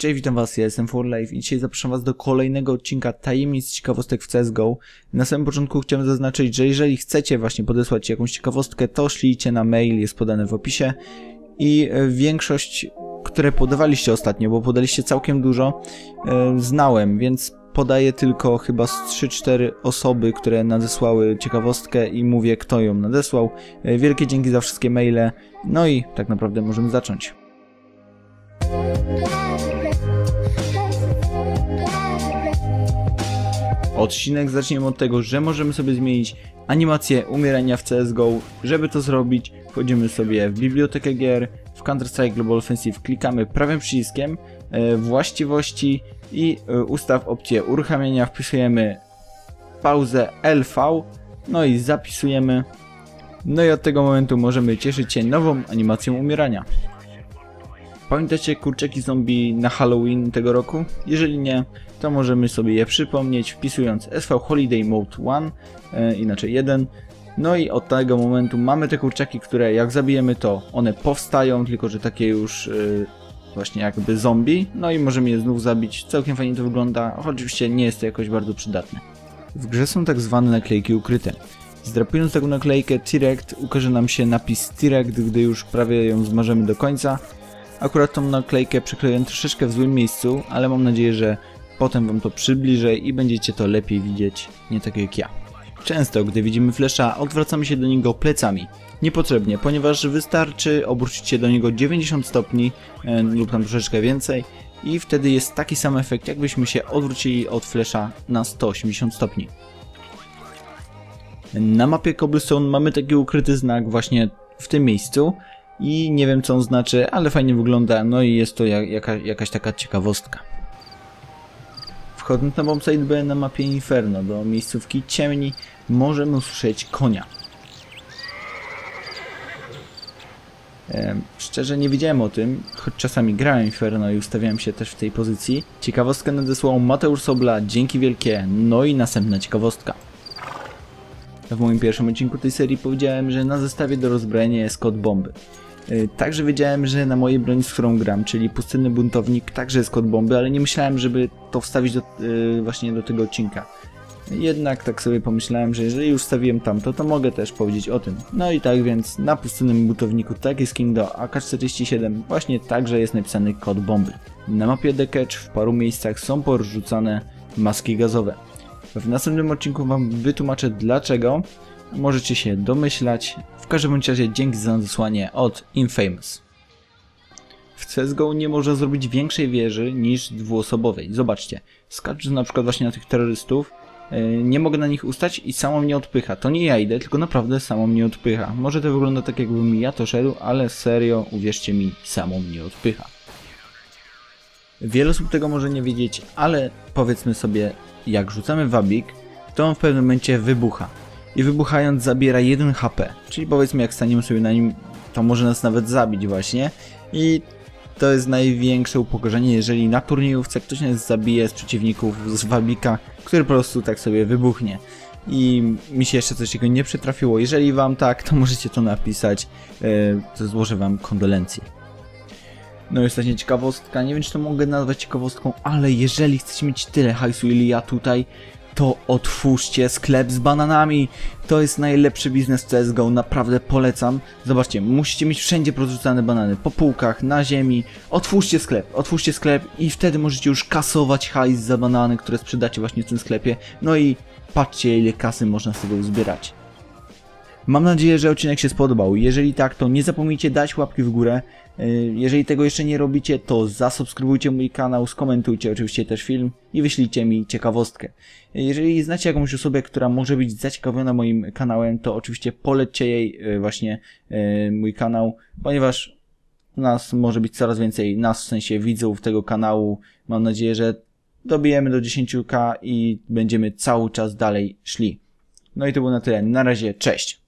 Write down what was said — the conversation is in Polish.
Cześć, witam was, ja jestem For Life i dzisiaj zapraszam was do kolejnego odcinka tajemnic ciekawostek w CSGO. Na samym początku chciałem zaznaczyć, że jeżeli chcecie właśnie podesłać jakąś ciekawostkę, to szlijcie na mail, jest podane w opisie. I e, większość, które podawaliście ostatnio, bo podaliście całkiem dużo, e, znałem, więc podaję tylko chyba z 3-4 osoby, które nadesłały ciekawostkę i mówię, kto ją nadesłał. E, Wielkie dzięki za wszystkie maile, no i tak naprawdę możemy zacząć. Odcinek zaczniemy od tego, że możemy sobie zmienić animację umierania w CSGO. Żeby to zrobić, wchodzimy sobie w bibliotekę gier, w Counter-Strike Global Offensive klikamy prawym przyciskiem, e, właściwości i e, ustaw opcję uruchamiania, wpisujemy pauzę LV, no i zapisujemy. No i od tego momentu możemy cieszyć się nową animacją umierania. Pamiętacie kurczaki zombie na Halloween tego roku? Jeżeli nie, to możemy sobie je przypomnieć wpisując SV Holiday Mode 1, e, inaczej 1. No i od tego momentu mamy te kurczaki, które jak zabijemy to one powstają, tylko że takie już e, właśnie jakby zombie. No i możemy je znów zabić. Całkiem fajnie to wygląda, choć oczywiście nie jest to jakoś bardzo przydatne. W grze są tak zwane naklejki ukryte. Zdrapując taką naklejkę Direct ukaże nam się napis Direct, gdy już prawie ją zmarzemy do końca. Akurat tą naklejkę przykleiłem troszeczkę w złym miejscu, ale mam nadzieję, że potem wam to przybliżę i będziecie to lepiej widzieć, nie tak jak ja. Często, gdy widzimy flesza, odwracamy się do niego plecami. Niepotrzebnie, ponieważ wystarczy obrócić się do niego 90 stopni e, lub tam troszeczkę więcej i wtedy jest taki sam efekt, jakbyśmy się odwrócili od flesza na 180 stopni. Na mapie Cobblestone mamy taki ukryty znak właśnie w tym miejscu i nie wiem co on znaczy, ale fajnie wygląda, no i jest to jaka, jakaś taka ciekawostka. Wchodząc na bombsite B na mapie Inferno do miejscówki ciemni możemy usłyszeć konia. Szczerze nie wiedziałem o tym, choć czasami grałem Inferno i ustawiałem się też w tej pozycji. Ciekawostkę nadesłał Mateusz Sobla, dzięki wielkie, no i następna ciekawostka. W moim pierwszym odcinku tej serii powiedziałem, że na zestawie do rozbrojenia jest kod bomby. Y, także wiedziałem, że na mojej broni, z którą gram, czyli pustynny buntownik, także jest kod bomby, ale nie myślałem, żeby to wstawić do, yy, właśnie do tego odcinka. Jednak tak sobie pomyślałem, że jeżeli już wstawiłem tamto, to mogę też powiedzieć o tym. No i tak więc na pustynnym buntowniku taki skin do AK-47 właśnie także jest napisany kod bomby. Na mapie The Catch w paru miejscach są porzucane maski gazowe. W następnym odcinku wam wytłumaczę dlaczego, możecie się domyślać. W każdym razie dzięki za nadesłanie od Infamous. W CSGO nie można zrobić większej wieży niż dwuosobowej. Zobaczcie, skaczę na przykład właśnie na tych terrorystów, e, nie mogę na nich ustać i samo mnie odpycha. To nie ja idę, tylko naprawdę samo mnie odpycha. Może to wygląda tak jakbym ja to szedł, ale serio, uwierzcie mi, samo mnie odpycha. Wiele osób tego może nie wiedzieć, ale powiedzmy sobie, jak rzucamy wabik, to on w pewnym momencie wybucha i wybuchając zabiera 1 HP. Czyli powiedzmy jak staniemy sobie na nim, to może nas nawet zabić właśnie. I to jest największe upokorzenie, jeżeli na turniejówce ktoś nas zabije z przeciwników z wabika, który po prostu tak sobie wybuchnie. I mi się jeszcze coś takiego nie przytrafiło. Jeżeli wam tak, to możecie to napisać, e, to złożę wam kondolencje. No i ostatnia ciekawostka, nie wiem czy to mogę nazwać ciekawostką, ale jeżeli chcecie mieć tyle hajsu ile ja tutaj, to otwórzcie sklep z bananami. To jest najlepszy biznes CSGO, naprawdę polecam. Zobaczcie, musicie mieć wszędzie porzucane banany, po półkach, na ziemi. Otwórzcie sklep, otwórzcie sklep i wtedy możecie już kasować hajs za banany, które sprzedacie właśnie w tym sklepie. No i patrzcie ile kasy można z tego uzbierać. Mam nadzieję, że odcinek się spodobał. Jeżeli tak, to nie zapomnijcie dać łapki w górę. Y, jeżeli tego jeszcze nie robicie, to zasubskrybujcie mój kanał, skomentujcie oczywiście też film i wyślijcie mi ciekawostkę. Jeżeli znacie jakąś osobę, która może być zaciekawiona moim kanałem, to oczywiście polećcie jej y, właśnie y, mój kanał, ponieważ nas może być coraz więcej, nas w sensie widzów tego kanału. Mam nadzieję, że dobijemy do 10k i będziemy cały czas dalej szli. No i to było na tyle. Na razie, cześć!